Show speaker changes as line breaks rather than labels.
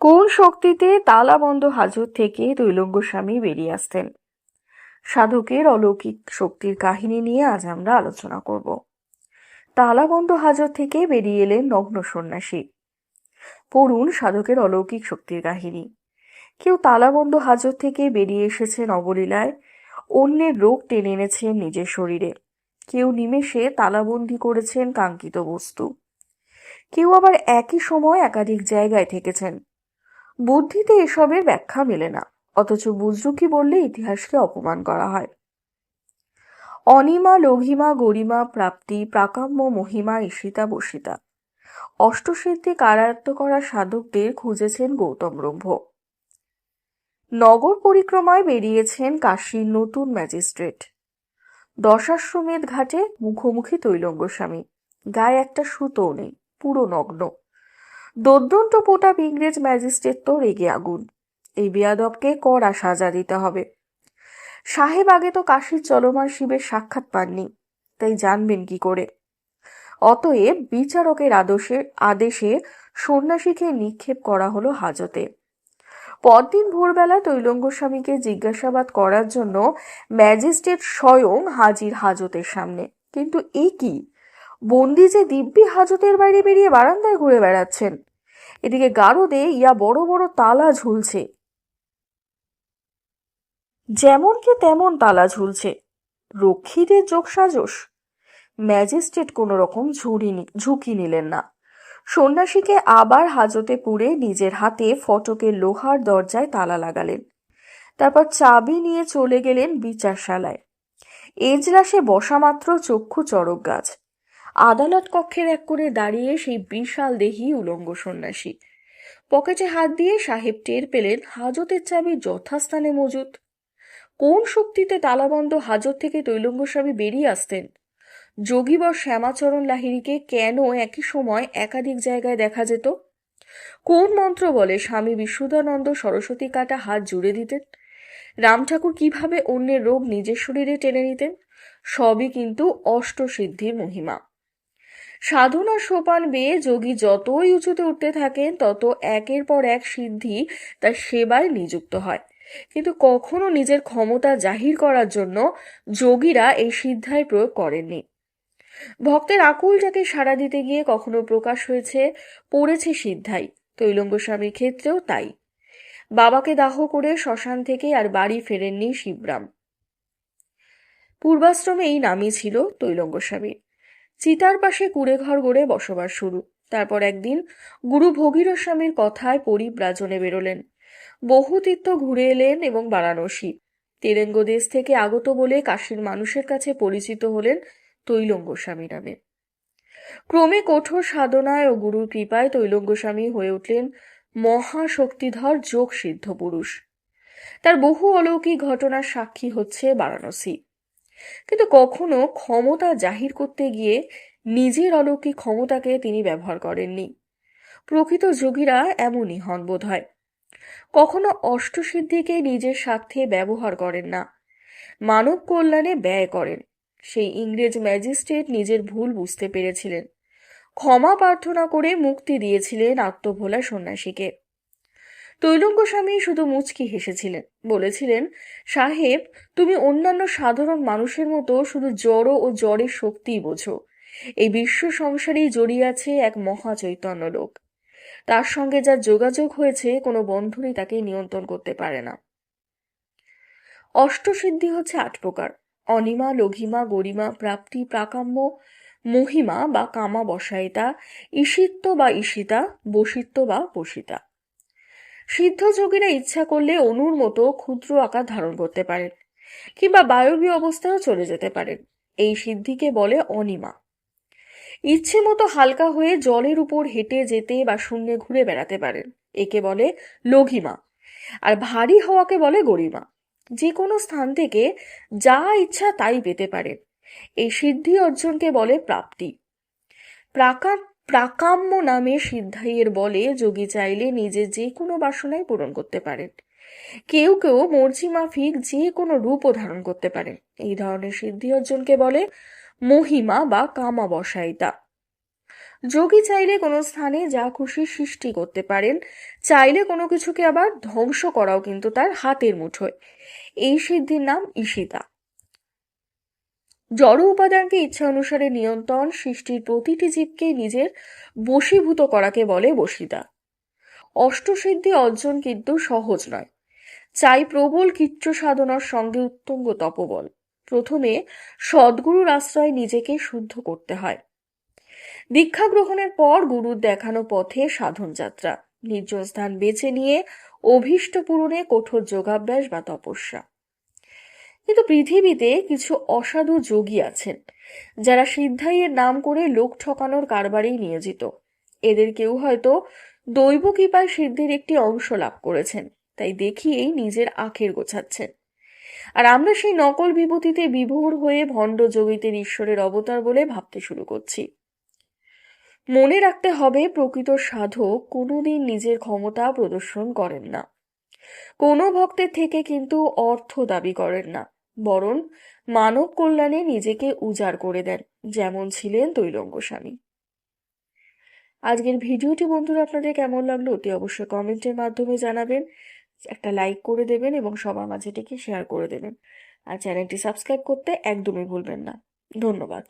কোন শক্তিতে তালাবন্ধ হাজত থেকে দৈলঙ্গ স্বামী বেরিয়ে আসতেন? সাধকের অলৌকিক শক্তির কাহিনী নিয়ে আজ আমরা আলোচনা করব। তালাবন্ধ হাজত থেকে বেরিয়ে এলেন নগ্ন সন্ন্যাসী। পড়ুন সাধকের অলৌকিক শক্তির কাহিনী। কেউ তালাবন্ধ হাজত থেকে বেরিয়ে এসেছেন অবলীলায় অন্যের রোগ টেনে এনেছেন নিজের শরীরে। কেউ নিমেষে তালাবন্দি করেছেন কাঙ্ক্ষিত বস্তু। কেউ আবার একই সময় একাধিক জায়গায় থেকেছেন। বুদ্ধিতে এসবের ব্যাখ্যা মেলে না, অথচ বুজরুকি বললে ইতিহাসকে অপমান করা হয়। অনিমা লঘিমা গরিমা, প্রাপ্তি, প্রাকাম্য, মহিমা, ঈশিতা বসিতা অষ্টসিদ্ধি কারায়ত্ত করা সাধকদের খুঁজেছেন গৌতম ব্রহ্ম। নগর পরিক্রমায় বেরিয়েছেন কাশীর নতুন ম্যাজিস্ট্রেট। দশাশ্বমেধ ঘাটে মুখোমুখি তৈলঙ্গ স্বামী। গায়ে একটা সুতো নেই, পুরো নগ্ন। দোদ্দন্ত পোটা ইংরেজ ম্যাজিস্ট্রেট তো রেগে আগুন। এই বেয়াদবকে কড়া সাজা দিতে হবে। সাহেব আগে তো কাশীর চলমান শিবের সাক্ষাৎ পাননি, তাই জানবেন কি করে। অতএব বিচারকের আদর্শে, আদেশে সন্ন্যাসীকে নিক্ষেপ করা হলো হাজতে। পরদিন ভোরবেলা তৈলঙ্গ স্বামীকে জিজ্ঞাসাবাদ করার জন্য ম্যাজিস্ট্রেট স্বয়ং হাজির হাজতের সামনে। কিন্তু এ কি? বন্দি যে দিব্যি হাজতের বাইরে বেরিয়ে বারান্দায় ঘুরে বেড়াচ্ছেন। এদিকে গারদে ইয়া বড় বড় তালা ঝুলছে। যেমন কি তেমন তালা ঝুলছে। রক্ষীদের যোগ সাজস ম্যাজিস্ট্রেট কোনো রকম ঝুড়ি ঝুঁকি নিলেন না। সন্ন্যাসীকে আবার হাজতে পুড়ে নিজের হাতে ফটকের লোহার দরজায় তালা লাগালেন। তারপর চাবি নিয়ে চলে গেলেন বিচারশালায়। এজলাসে বসা মাত্র চক্ষু চড়ক গাছ। আদালত কক্ষের এক করে দাঁড়িয়ে সেই বিশাল দেহি উলঙ্গ সন্ন্যাসী। পকেটে হাত দিয়ে সাহেব টের পেলেন হাজতের চাবি যথাস্থানে মজুত। কোন শক্তিতে তালাবন্ধ হাজত থেকে তৈলঙ্গ স্বামী বেরিয়ে আসতেন? যোগীবর শ্যামাচরণ লাহিড়িকে কেন একই সময় একাধিক জায়গায় দেখা যেত? কোন মন্ত্র বলে স্বামী বিশুদ্ধানন্দ সরস্বতী কাটা হাত জুড়ে দিতেন? রাম ঠাকুর কীভাবে অন্যের রোগ নিজের শরীরে টেনে নিতেন? সবই কিন্তু অষ্টসিদ্ধির মহিমা। সাধনার সোপান বেয়ে যোগী যতই উঁচুতে উঠতে থাকেন, তত একের পর এক সিদ্ধি তার সেবায় নিযুক্ত হয়। কিন্তু কখনো নিজের ক্ষমতা জাহির করার জন্য যোগীরা এই সিদ্ধায় প্রয়োগ করেননি। ভক্তের আকুল যাকে সাড়া দিতে গিয়ে কখনো প্রকাশ হয়েছে, পড়েছে সিদ্ধাই। তৈলঙ্গ স্বামীর ক্ষেত্রেও তাই। বাবাকে দাহ করে শ্মশান থেকে আর বাড়ি ফেরেননি শিবরাম। পূর্বাশ্রমে এই নামই ছিল তৈলঙ্গ স্বামীর চিতার পাশে কুড়ে ঘর গড়ে বসবাস শুরু। তারপর একদিন গুরু ভগীরথ স্বামীর কথায় পরিব্রাজনে বেরোলেন। বহু তীর্থ ঘুরে এলেন এবং বারাণসী। তেরেঙ্গ দেশ থেকে আগত বলে কাশীর মানুষের কাছে পরিচিত হলেন তৈলঙ্গ স্বামী নামে। ক্রমে কঠোর সাধনায় ও গুরুর কৃপায় তৈলঙ্গ স্বামী হয়ে উঠলেন মহাশক্তিধর যোগ সিদ্ধ পুরুষ। তার বহু অলৌকিক ঘটনার সাক্ষী হচ্ছে বারাণসী। কিন্তু কখনো ক্ষমতা জাহির করতে গিয়ে নিজের অলৌকিক ক্ষমতাকে তিনি ব্যবহার করেননি। প্রকৃত যোগীরা এমনই হন বোধ হয় কখনো অষ্টসিদ্ধিকে নিজের স্বার্থে ব্যবহার করেন না। মানব কল্যাণে ব্যয় করেন। সেই ইংরেজ ম্যাজিস্ট্রেট নিজের ভুল বুঝতে পেরেছিলেন। ক্ষমা প্রার্থনা করে মুক্তি দিয়েছিলেন আত্মভোলা সন্ন্যাসীকে। তৈলঙ্গ স্বামী শুধু মুচকি হেসেছিলেন। বলেছিলেন, সাহেব, তুমি অন্যান্য সাধারণ মানুষের মতো শুধু জড় ও জ্বরের শক্তিই বোঝো। এই বিশ্ব সংসারেই জড়িয়ে আছে এক মহা চৈতন্য লোক। তার সঙ্গে যা যোগাযোগ হয়েছে, কোনো বন্ধনই তাকে নিয়ন্ত্রণ করতে পারে না। অষ্টসিদ্ধি হচ্ছে আট প্রকার। অনিমা লঘিমা গরিমা, প্রাপ্তি প্রাকাম্য মহিমা বা কামা বসায়িতা ঈশিত্ব বা ঈশিতা, বসিত্ব বা বসিতা। সিদ্ধ যোগীরা ইচ্ছা করলে অনুর মতো ক্ষুদ্র আকার ধারণ করতে পারেন, কিংবা বায়বীয় অবস্থায়ও চলে যেতে পারেন। এই সিদ্ধিকে বলে অনিমা। ইচ্ছে মতো হালকা হয়ে জলের উপর হেঁটে যেতে বা শূন্যে ঘুরে বেড়াতে পারেন, একে বলে লঘিমা, আর ভারী হওয়াকে বলে গরিমা। যে কোনো স্থান থেকে যা ইচ্ছা তাই পেতে পারেন। এই সিদ্ধি অর্জনকে বলে প্রাপ্তি। প্রাকার প্রাকাম্য নামে সিদ্ধাইয়ের বলে যোগী চাইলে নিজে যে কোনো বাসনায় পূরণ করতে পারেন। কেউ কেউ মর্জি মাফিক যে কোনো রূপও ধারণ করতে পারেন। এই ধরনের সিদ্ধি অর্জনকে বলে মহিমা বা কামা বসাইতা যোগী চাইলে কোনো স্থানে যা খুশি সৃষ্টি করতে পারেন, চাইলে কোনো কিছুকে আবার ধ্বংস করাও কিন্তু তার হাতের মুঠোয়। এই সিদ্ধির নাম ঈশিতা। জড় উপাদানকে ইচ্ছা অনুসারে নিয়ন্ত্রণ সৃষ্টির প্রতিটি জীবকে নিজের বশীভূত করাকে বলে বশিতা অষ্টসিদ্ধি অর্জন কিন্তু সহজ নয়। চাই প্রবল কিচ্ছ সাধনার সঙ্গে উত্তঙ্গ তপবল। প্রথমে সদ্গুরুর আশ্রয় নিজেকে শুদ্ধ করতে হয়। দীক্ষা গ্রহণের পর গুরুর দেখানো পথে সাধন যাত্রা। নির্জন স্থান বেছে নিয়ে অভীষ্ট পূরণে কঠোর যোগাভ্যাস বা তপস্যা। কিন্তু পৃথিবীতে কিছু অসাধু যোগী আছেন, যারা সিদ্ধাইয়ের নাম করে লোক ঠকানোর কারবারেই নিয়োজিত। এদের কেউ হয়তো দৈব কৃপায় সিদ্ধির একটি অংশ লাভ করেছেন, তাই দেখিয়েই নিজের আখের গোছাচ্ছেন। আর আমরা সেই নকল বিভূতিতে বিভোর হয়ে ভণ্ড যোগীদের ঈশ্বরের অবতার বলে ভাবতে শুরু করছি। মনে রাখতে হবে, প্রকৃত সাধক কোনোদিন নিজের ক্ষমতা প্রদর্শন করেন না। কোনো ভক্তের থেকে কিন্তু অর্থ দাবি করেন না, বরং মানব কল্যাণে নিজেকে উজাড় করে দেন, যেমন ছিলেন তৈলঙ্গ স্বামী। আজকের ভিডিওটি বন্ধুরা আপনাদের কেমন লাগল অতি অবশ্যই কমেন্টের মাধ্যমে জানাবেন, একটা লাইক করে দেবেন এবং সবার মাঝে এটিকে শেয়ার করে দেবেন। আর চ্যানেলটি সাবস্ক্রাইব করতে একদমই ভুলবেন না। ধন্যবাদ।